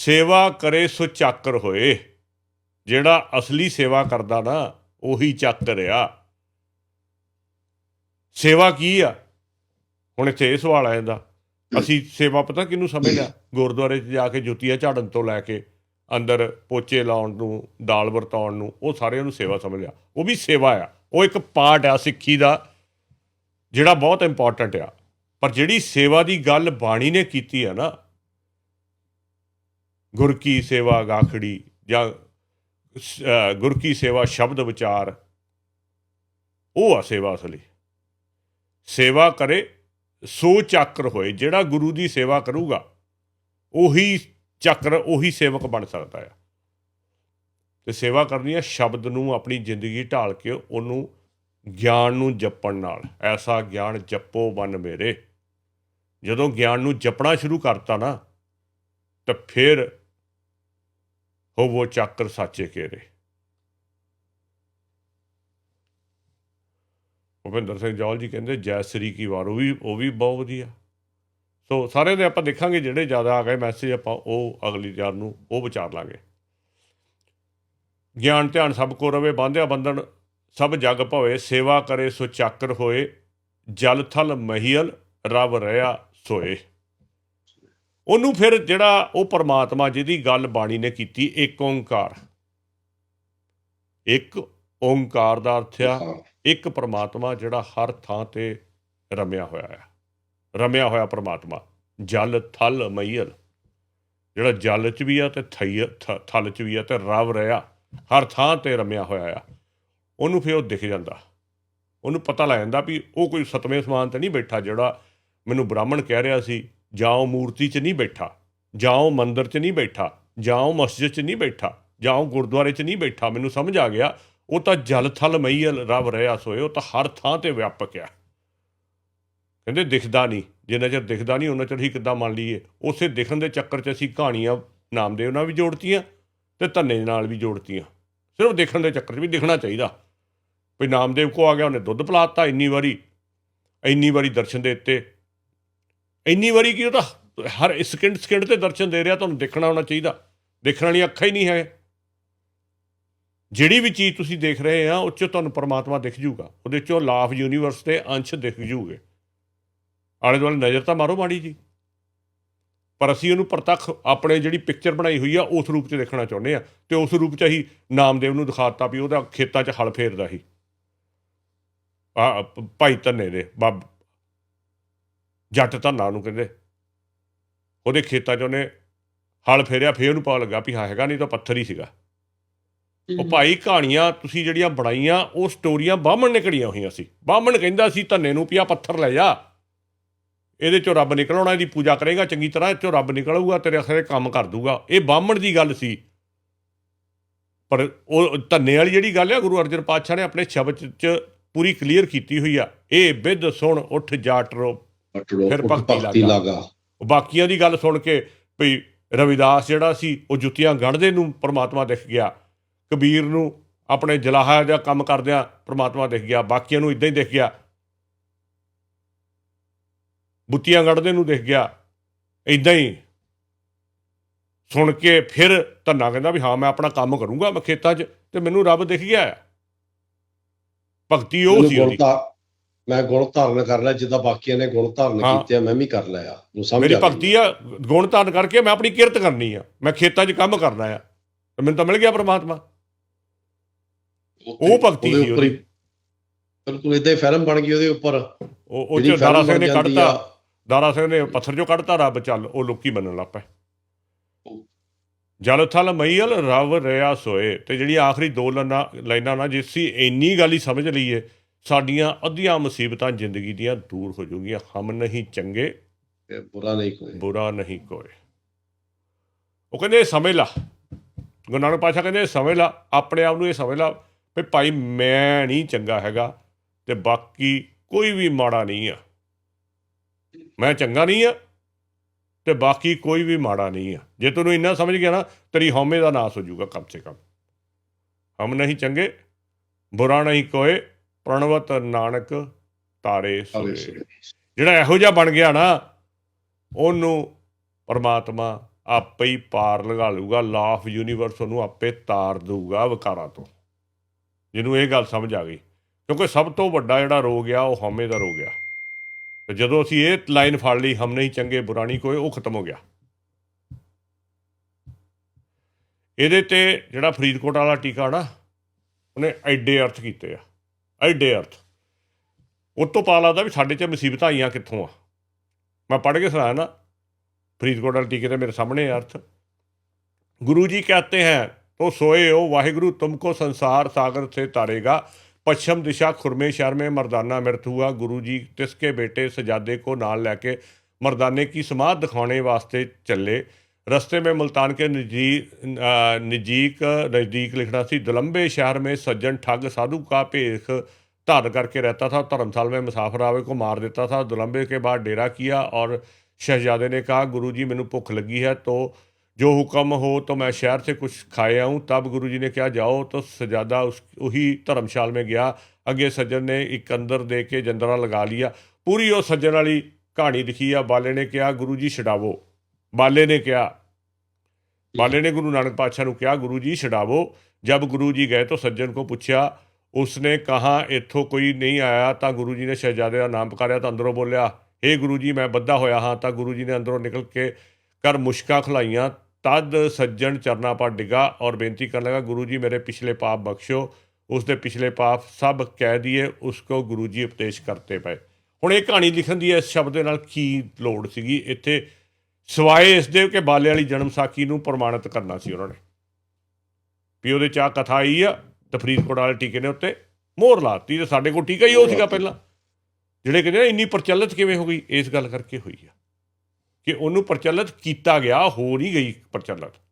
ਸੇਵਾ ਕਰੇ ਸੋ ਚਾਕਰ ਹੋਏ। ਜਿਹੜਾ ਅਸਲੀ ਸੇਵਾ ਕਰਦਾ ਨਾ, ਉਹੀ ਚਾਕਰ ਆ ਸੇਵਾ ਕੀ ਆ? ਹੁਣ ਇੱਥੇ ਇਹ ਸਵਾਲ ਆ ਜਾਂਦਾ। ਅਸੀਂ ਸੇਵਾ ਪਤਾ ਕਿਹਨੂੰ ਸਮਝਦਾ ਗੁਰਦੁਆਰੇ 'ਚ ਜਾ ਕੇ ਜੁੱਤੀਆਂ ਝਾੜਨ ਤੋਂ ਲੈ ਕੇ ਅੰਦਰ ਪੋਚੇ ਲਾਉਣ ਨੂੰ, ਦਾਲ ਵਰਤਾਉਣ ਨੂੰ, ਉਹ ਸਾਰਿਆਂ ਨੂੰ ਸੇਵਾ ਸਮਝ ਲਿਆ। ਉਹ ਵੀ ਸੇਵਾ ਆ। ਉਹ ਇੱਕ ਪਾਰਟ ਆ ਸਿੱਖੀ ਦਾ, ਜਿਹੜਾ ਬਹੁਤ ਇੰਪੋਰਟੈਂਟ ਆ। ਪਰ ਜਿਹੜੀ ਸੇਵਾ ਦੀ ਗੱਲ ਬਾਣੀ ਨੇ ਕੀਤੀ ਆ ਨਾ ਗੁਰ ਕੀ ਸੇਵਾ ਗਾਖੜੀ ਜਾਂ ਸ- ਗੁਰ ਕੀ ਸੇਵਾ ਸ਼ਬਦ ਵਿਚਾਰ, ਉਹ ਆ ਸੇਵਾ ਅਸਲੀ। ਸੇਵਾ ਕਰੇ, ਸੋ ਚੱਕਰ ਹੋਏ, ਜਿਹੜਾ ਗੁਰੂ ਦੀ ਸੇਵਾ ਕਰੂਗਾ, ਉਹੀ ਚੱਕਰ, ਉਹੀ ਸੇਵਕ ਬਣ ਸਕਦਾ ਆ। ਤੇ ਸੇਵਾ ਕਰਨੀ ਆ ਸ਼ਬਦ ਨੂੰ ਆਪਣੀ ਜ਼ਿੰਦਗੀ ਢਾਲ ਕੇ ਉਹਨੂੰ ਗਿਆਨ ਨੂੰ ਜਪਣ ਨਾਲ। ਐਸਾ ਗਿਆਨ ਜਪੋ ਬਨ ਮੇਰੇ। ਜਦੋਂ ਗਿਆਨ ਨੂੰ ਜਪਣਾ ਸ਼ੁਰੂ ਕਰਤਾ ਨਾ, ਤਾਂ ਫਿਰ ਹੋਵੋ ਚਾਕਰ ਸਾਚੇ ਕੇਰੇ। ਭੁਪਿੰਦਰ ਸਿੰਘ ਜੌਲ ਜੀ ਕਹਿੰਦੇ, ਜੈ ਸ੍ਰੀ ਕੀ ਵਾਰ, ਉਹ ਵੀ ਉਹ ਵੀ ਬਹੁਤ ਵਧੀਆ। ਸੋ ਸਾਰੇ ਦੇ ਆਪਾਂ ਦੇਖਾਂਗੇ ਜਿਹੜੇ ਜ਼ਿਆਦਾ ਆ ਗਏ ਮੈਸੇਜ ਆਪਾਂ ਉਹ ਅਗਲੀ ਯਾਰ ਨੂੰ ਉਹ ਵਿਚਾਰ ਲਾਂਗੇ। ਗਿਆਨ ਧਿਆਨ ਸਭ ਕੋ ਰਵੇ, ਬਾਂਧਿਆ ਬੰਧਨ ਸਭ ਜਗ ਭਵੇ, ਸੇਵਾ ਕਰੇ ਸੋ ਚੱਕਰ ਹੋਏ, ਜਲ ਥਲ ਮਹੀਲ, ਰਵ ਰਿਆ ਸੋਏ। ਉਹਨੂੰ ਫਿਰ ਜਿਹੜਾ ਉਹ ਪਰਮਾਤਮਾ ਜਿਹਦੀ ਗੱਲ ਬਾਣੀ ਨੇ ਕੀਤੀ ਇੱਕ ਓੰਕਾਰ। ਇੱਕ ਓੰਕਾਰ ਦਾ ਅਰਥ ਆ ਇੱਕ ਪਰਮਾਤਮਾ ਜਿਹੜਾ ਹਰ ਥਾਂ ਤੇ ਰਮਿਆ ਹੋਇਆ ਹੈ ਰਮਿਆ ਹੋਇਆ ਪਰਮਾਤਮਾ ਜਲ ਥਲ ਮਈਲ ਜਿਹੜਾ ਜਲ ਚ ਵੀ ਆ ਤੇ ਥਲ ਚ ਵੀ ਆ ਤੇ ਰਵ ਰਿਹਾ ਹਰ ਥਾਂ ਤੇ ਰਮਿਆ ਹੋਇਆ ਆ। ਉਹਨੂੰ ਫਿਰ ਉਹ ਦਿਖ ਜਾਂਦਾ। ਉਹਨੂੰ ਪਤਾ ਲੱਗ ਜਾਂਦਾ ਵੀ ਉਹ ਕੋਈ ਸਤਵੇਂ ਸਮਾਨ ਤੇ ਨਹੀਂ ਬੈਠਾ ਜਿਹੜਾ ਮੈਨੂੰ ਬ੍ਰਾਹਮਣ ਕਹਿ ਰਿਹਾ ਸੀ। ਜਾਂ ਉਹ ਮੂਰਤੀ 'ਚ ਨਹੀਂ ਬੈਠਾ ਜਾਂ ਉਹ ਮੰਦਿਰ 'ਚ ਨਹੀਂ ਬੈਠਾ ਜਾਂ ਉਹ ਮਸਜਿਦ 'ਚ ਨਹੀਂ ਬੈਠਾ ਜਾਂ ਉਹ ਗੁਰਦੁਆਰੇ 'ਚ ਨਹੀਂ ਬੈਠਾ, ਮੈਨੂੰ ਸਮਝ ਆ ਗਿਆ, ਉਹ ਤਾਂ ਜਲ ਥਲ ਮਈਲ ਰੱਬ ਰਿਹਾ ਸੋਏ, ਉਹ ਤਾਂ ਹਰ ਥਾਂ ਤੇ ਵਿਆਪਕ ਆ। ਕਹਿੰਦੇ ਦਿਖਦਾ ਨਹੀਂ ਜਿੰਨਾ ਚਿਰ ਦਿਖਦਾ ਨਹੀਂ, ਉਹਨਾਂ ਚਿਰ ਹੀ ਕਿੱਦਾਂ ਮੰਨ ਲਈਏ? ਉਸੇ ਦਿਖਣ ਦੇ ਚੱਕਰ 'ਚ ਅਸੀਂ ਕਹਾਣੀਆਂ ਨਾਮਦੇਵ ਨਾਲ ਵੀ ਜੋੜਤੀਆਂ ਤੇ ਧੰਨੇ ਨਾਲ ਵੀ ਜੋੜਤੀਆਂ। ਸਿਰਫ ਦੇਖਣ ਦੇ ਚੱਕਰ 'ਚ ਵੀ ਦਿਖਣਾ ਚਾਹੀਦਾ। ਵੀ ਨਾਮਦੇਵ ਕੋ ਆ ਗਿਆ, ਉਹਨੇ ਦੁੱਧ ਪਿਲਾਤਾ ਇੰਨੀ ਵਾਰੀ ਇੰਨੀ ਵਾਰੀ ਦਰਸ਼ਨ ਦੇ ਦਿੱਤੇ ਇੰਨੀ ਵਾਰੀ ਕੀ ਉਹ ਤਾਂ ਹਰ ਸਕਿੰਟ ਸਕਿੰਟ ਤੇ ਦਰਸ਼ਨ ਦੇ ਰਿਹਾ, ਤੁਹਾਨੂੰ ਦੇਖਣਾ ਹੋਣਾ ਚਾਹੀਦਾ। ਦੇਖਣ ਵਾਲੀ ਅੱਖਾਂ ਹੀ ਨਹੀਂ ਹੈ। ਜਿਹੜੀ ਵੀ ਚੀਜ਼ ਤੁਸੀਂ ਦੇਖ ਰਹੇ ਆ, ਉਹ 'ਚੋਂ ਤੁਹਾਨੂੰ ਪਰਮਾਤਮਾ ਦਿਖ ਜੂਗਾ। ਉਹਦੇ ਚੋਂ ਲਾਫ ਯੂਨੀਵਰਸ ਦੇ ਅੰਸ਼ ਦਿਖ ਜੂਗੇ। ਆਲੇ ਦੁਆਲੇ ਨਜ਼ਰ ਤਾਂ ਮਾਰੋ ਮਾੜੀ ਜੀ। ਪਰ ਅਸੀਂ ਉਹਨੂੰ ਪ੍ਰਤੱਖ ਆਪਣੇ ਜਿਹੜੀ ਪਿਕਚਰ ਬਣਾਈ ਹੋਈ ਆ, ਉਸ ਰੂਪ 'ਚ ਦੇਖਣਾ ਚਾਹੁੰਦੇ ਆ। ਤੇ ਉਸ ਰੂਪ 'ਚ ਅਸੀਂ ਨਾਮਦੇਵ ਨੂੰ ਦਿਖਾਤਾ ਵੀ ਉਹਦਾ ਖੇਤਾਂ 'ਚ ਹਲ ਫੇਰਦਾ ਸੀ। ਆ, ਭਾਈ ਧੰਨੇ ਦੇ, ਬਾਬ ਜੱਟ ਧੰਨਾ ਨੂੰ ਕਹਿੰਦੇ। ਉਹਦੇ ਖੇਤਾਂ 'ਚ ਉਹਨੇ ਹਲ ਫੇਰਿਆ ਫੇਰ ਉਹਨੂੰ ਪਤਾ ਲੱਗਾ ਵੀ ਹਾਂ ਹੈਗਾ ਨਹੀਂ ਤਾਂ ਪੱਥਰ ਹੀ ਸੀਗਾ। ਉਹ ਭਾਈ ਕਹਾਣੀਆਂ ਤੁਸੀਂ ਜਿਹੜੀਆਂ ਬਣਾਈਆਂ ਉਹ ਸਟੋਰੀਆਂ ਬਾਹਮਣ ਨੇ ਕੜੀਆਂ ਹੋਈਆਂ ਸੀ। ਬਾਹਮਣ ਕਹਿੰਦਾ ਸੀ ਧੰਨੇ ਨੂੰ ਪਿਆ ਪੱਥਰ ਲੈ ਜਾ। ਇਹਦੇ ਚੋਂ ਰੱਬ ਨਿਕਲ ਆਉਣਾ ਇਹਦੀ ਪੂਜਾ ਕਰੇਗਾ ਚੰਗੀ ਤਰ੍ਹਾਂ ਇਹ ਚੋਂ ਰੱਬ ਨਿਕਲੂਗਾ ਤੇਰੇ ਅਖਰੇ ਕੰਮ ਕਰ ਦੂਗਾ। ਇਹ ਬਾਹਮਣ ਦੀ ਗੱਲ ਸੀ। ਪਰ ਉਹ ਧੰਨੇ ਵਾਲੀ ਜਿਹੜੀ ਗੱਲ ਆ ਗੁਰੂ ਅਰਜਨ ਪਾਤਸ਼ਾਹ ਨੇ ਆਪਣੇ ਸ਼ਬਦ ਚ ਪੂਰੀ ਕਲੀਅਰ ਕੀਤੀ ਹੋਈ ਆ। ਇਹ ਬਿੱਧ ਸੁਣ ਉੱਠ ਜਾਟਰੋ ਫਿਰ ਭਗਤੀ ਲਾਗਾ। ਬਾਕੀਆਂ ਦੀ ਗੱਲ ਸੁਣ ਕੇ ਭਈ ਰਵਿਦਾਸ ਜਿਹੜਾ ਸੀ ਉਹ ਜੁੱਤੀਆਂ ਗੜਦੇ ਨੂੰ ਪ੍ਰਮਾਤਮਾ ਦਿਖ ਗਿਆ। ਕਬੀਰ ਨੂੰ ਆਪਣੇ ਜਲਾਹਾ ਦਾ ਕੰਮ ਕਰਦਿਆਂ ਪ੍ਰਮਾਤਮਾ ਦਿਖ ਗਿਆ ਬਾਕੀਆਂ ਨੂੰ ਇਦਾਂ ਹੀ ਦਿਖ ਗਿਆ। ਬੁੱਤੀਆਂ ਗੜਦੇ ਨੂੰ ਦਿਖ ਗਿਆ। ਇਦਾਂ ਹੀ ਸੁਣ ਕੇ ਫਿਰ ਧੰਨਾ ਕਹਿੰਦਾ ਵੀ ਹਾਂ ਮੈਂ ਆਪਣਾ ਕੰਮ ਕਰੂੰਗਾ ਮੈਂ ਖੇਤਾਂ 'ਚ ਤੇ ਮੈਨੂੰ ਰੱਬ ਦਿਖ ਗਿਆ। ਭਗਤੀ ਉਹ ਸੀ ਉਹਦੀ। ਮੈਂ ਗੁਣ ਧਾਰਨ ਕਰ ਲਿਆ ਜਿੱਦਾਂ ਬਾਕੀਆਂ ਨੇ ਗੁਣ ਧਾਰਨ। ਕੀਤੇ ਆ ਮੈਂ ਵੀ ਕਰ ਲਿਆ। ਨੂੰ ਸਮਝ ਮੇਰੀ। ਭਗਤੀ ਆ ਗੁਣ ਧਾਰਨ ਕਰਕੇ ਮੈਂ ਆਪਣੀ ਕਿਰਤ ਕਰਨੀ ਆ। ਮੈਂ ਖੇਤਾਂ 'ਚ ਕੰਮ ਕਰਨਾ ਆ। ਤੇ ਮੈਨੂੰ ਤਾਂ ਮਿਲ ਗਿਆ ਪ੍ਰਮਾਤਮਾ। ਉਹ ਭਗਤੀ ਉਹਦੇ ਸੀ ਉਹਦੀ। ਬਿਲਕੁਲ ਇਦਾਂ ਹੀ ਫਿਲਮ ਬਣ ਗਈ ਉਹਦੇ ਉੱਪਰ। ਉਹ ਉਹ ਚ ਦਾਰਾ ਸਿੰਘ ਨੇ ਕੱਢਤਾ। ਦਾਰਾ ਸਿੰਘ ਨੇ ਪੱਥਰ ਚੋਂ ਕੱਢਤਾ ਰੱਬ ਚੱਲ ਉਹ ਲੋਕੀ ਮੰਨਣ ਲੱਗ ਪਏ। ਜਲ ਥਲ ਮਈਲ ਰਵ ਰਿਆ ਸੋਏ। ਤੇ ਜਿਹੜੀ ਆਖਰੀ ਦੋ ਲਾਈਨਾਂ ਲਾਈਨਾਂ ਨਾ ਜਿਸ ਸੀ ਇੰਨੀ ਗੱਲ ਹੀ ਸਮਝ ਲਈਏ ਸਾਡੀਆਂ ਅੱਧੀਆਂ ਮੁਸੀਬਤਾਂ ਜ਼ਿੰਦਗੀ ਦੀਆਂ ਦੂਰ ਹੋ ਜੂਗੀਆਂ ਹਮ ਨਹੀਂ ਚੰਗੇ ਬੁਰਾ ਨਹੀਂ ਕੋਈ। ਬੁਰਾ ਨਹੀਂ ਕੋਈ। ਉਹ ਕਹਿੰਦੇ ਸਮਝ ਲਾ। ਗੁਰੂ ਨਾਨਕ ਪਾਤਸ਼ਾਹ ਕਹਿੰਦੇ ਸਮਝ ਲਾ। ਆਪਣੇ ਆਪ ਨੂੰ ਇਹ ਸਮਝ ਲਾ ਵੀ ਭਾਈ ਮੈਂ ਨਹੀਂ ਚੰਗਾ ਹੈਗਾ ਤੇ ਬਾਕੀ ਕੋਈ ਵੀ ਮਾੜਾ ਨਹੀਂ ਆ। ਮੈਂ ਚੰਗਾ ਨਹੀਂ ਆ ਤੇ ਬਾਕੀ ਕੋਈ ਵੀ ਮਾੜਾ ਨਹੀਂ ਆ। ਜੇ ਤੈਨੂੰ ਇੰਨਾ ਸਮਝ ਗਿਆ ਨਾ ਤੇਰੀ ਹਉਮੈ ਦਾ ਨਾਸ ਹੋ ਜਾਊਗਾ ਕਮ ਸੇ ਕਮ। ਹਮ ਨਹੀਂ ਚੰਗੇ ਬੁਰਾ ਨਹੀਂ ਕੋਏ ਪ੍ਰਣਵਤ ਨਾਨਕ ਤਾਰੇ ਸੋਏ। ਜਿਹੜਾ ਇਹੋ ਜਿਹਾ ਬਣ ਗਿਆ ਨਾ ਉਹਨੂੰ ਪਰਮਾਤਮਾ ਆਪੇ ਹੀ ਪਾਰ ਲਗਾ ਲੂਗਾ ਲਾ ਆਫ ਯੂਨੀਵਰਸ ਉਹਨੂੰ ਆਪੇ ਤਾਰ ਦਊਗਾ ਵਿਕਾਰਾਂ ਤੋਂ। ਜਿਹਨੂੰ ਇਹ ਗੱਲ ਸਮਝ ਆ ਗਈ। ਕਿਉਂਕਿ ਸਭ ਤੋਂ ਵੱਡਾ ਜਿਹੜਾ ਰੋਗ ਆ ਉਹ ਹਉਮੈ ਦਾ ਰੋਗ ਆ। ਤੇ ਜਦੋਂ ਅਸੀਂ ਇਹ ਲਾਈਨ ਫੜ ਲਈ ਹਮ ਨਹੀਂ ਚੰਗੇ ਬੁਰਾ ਨਹੀਂ ਕੋਈ ਉਹ ਖਤਮ ਹੋ ਗਿਆ। ਇਹਦੇ ਤੇ ਜਿਹੜਾ ਫਰੀਦਕੋਟ ਵਾਲਾ ਟੀਕਾ ਨਾ ਉਹਨੇ ਐਡੇ ਅਰਥ ਕੀਤੇ ਆ। ਐਡੇ ਅਰਥ ਉਹ ਤੋਂ ਪਤਾ ਲੱਗਦਾ ਵੀ ਸਾਡੇ 'ਚ ਮੁਸੀਬਤਾਂ ਆਈਆਂ ਕਿੱਥੋਂ ਆ ਮੈਂ ਪੜ੍ਹ ਕੇ ਸੁਣਾਇਆ ਨਾ ਫਰੀਦਕੋਟ ਵਾਲੇ ਟੀਕੇ ਤੇ ਮੇਰੇ ਸਾਹਮਣੇ ਹੈ ਅਰਥ गुरु जी कहते हैं तो सोए हो वाहिगुरु तुमको संसार सागर से तारेगा पश्चिम दिशा खुरमे शहर में मर्दाना मृत हुआ गुरु जी तिसके बेटे सजादे को नाल लेके मर्दाने की समाध दिखाने वास्ते चले रस्ते में मुल्तान के नजीक नजीक नज़दीक लिखना सी दुलंबे शहर में सज्जन ठग साधु का भेख धारण करके रहता था धर्मशाल में मुसाफिर आवे को मार देता था दुलंबे के बाद डेरा किया और शहजादे ने कहा गुरु जी मैंने भुख लगी है तो जो हुक्म हो तो मैं शहर से कुछ खाए आऊँ तब गुरु जी ने कहा जाओ तो सजादा उस वही धर्मशाल में गया अगे सज्जन ने एक अंदर दे के जंदरा लगा लिया पूरी वो सज्जन वाली कहानी लिखी है बाले ने कहा गुरु जी छडावो ਬਾਲੇ ਨੇ ਕਿਹਾ। ਬਾਲੇ ਨੇ ਗੁਰੂ ਨਾਨਕ ਪਾਤਸ਼ਾਹ ਨੂੰ ਕਿਹਾ ਗੁਰੂ ਜੀ ਛਡਾਵੋ। ਜਦ ਗੁਰੂ ਜੀ ਗਏ ਤਾਂ ਸੱਜਣ ਕੋ ਪੁੱਛਿਆ ਉਸਨੇ ਕਹਾ ਇੱਥੋਂ ਕੋਈ ਨਹੀਂ ਆਇਆ ਤਾਂ ਗੁਰੂ ਜੀ ਨੇ ਸ਼ਹਿਜ਼ਾਦੇ ਦਾ ਨਾਮ ਪੁਕਾਰਿਆ ਤਾਂ ਅੰਦਰੋਂ ਬੋਲਿਆ ਇਹ ਗੁਰੂ ਜੀ ਮੈਂ ਬੱਧਾ ਹੋਇਆ ਹਾਂ। ਤਾਂ ਗੁਰੂ ਜੀ ਨੇ ਅੰਦਰੋਂ ਨਿਕਲ ਕੇ ਕਰ ਮੁਸ਼ਕਾਂ ਖਲਾਈਆਂ ਤਦ ਸੱਜਣ ਚਰਨਾ ਪਰ ਡਿਗਾ ਔਰ ਬੇਨਤੀ ਕਰਨ ਲਗਾ ਗੁਰੂ ਜੀ ਮੇਰੇ ਪਿਛਲੇ ਪਾਪ ਬਖਸ਼ੋ ਉਸ ਦੇ ਪਿਛਲੇ ਪਾਪ ਸਭ ਕਹਿ ਦਈਏ ਉਸ ਕੋ ਗੁਰੂ ਜੀ ਉਪਦੇਸ਼ ਕਰਤੇ ਪਏ। ਹੁਣ ਇਹ ਕਹਾਣੀ ਲਿਖਣ ਦੀ ਇਸ ਸ਼ਬਦ ਦੇ ਨਾਲ ਕੀ ਲੋੜ ਸੀਗੀ? ਇੱਥੇ ਸਵਾਏ ਇਸ ਦੇ ਕਿ ਬਾਲੇ ਵਾਲੀ ਜਨਮ ਸਾਖੀ ਨੂੰ ਪ੍ਰਮਾਣਿਤ ਕਰਨਾ ਸੀ ਉਹਨਾਂ ਨੇ। ਵੀ ਉਹਦੇ ਚਾਹ ਕਥਾ ਆਈ ਆ, ਤੇ ਫਰੀਦਕੋਟ ਵਾਲੇ ਟੀਕੇ ਨੇ ਉੱਤੇ ਮੋਹਰ ਲਾਤੀ ਤੇ ਸਾਡੇ ਕੋਲ ਟੀਕਾ ਹੀ ਉਹ ਸੀਗਾ ਪਹਿਲਾਂ। ਜਿਹੜੇ ਕਹਿੰਦੇ ਨੇ ਇੰਨੀ ਪ੍ਰਚਲਿਤ ਕਿਵੇਂ ਹੋ ਗਈ? ਇਸ ਗੱਲ ਕਰਕੇ ਹੋਈ ਆ। ਕਿ ਉਹਨੂੰ ਪ੍ਰਚਲਿਤ ਕੀਤਾ ਗਿਆ, ਹੋ ਨਹੀਂ ਗਈ ਪ੍ਰਚਲਿਤ।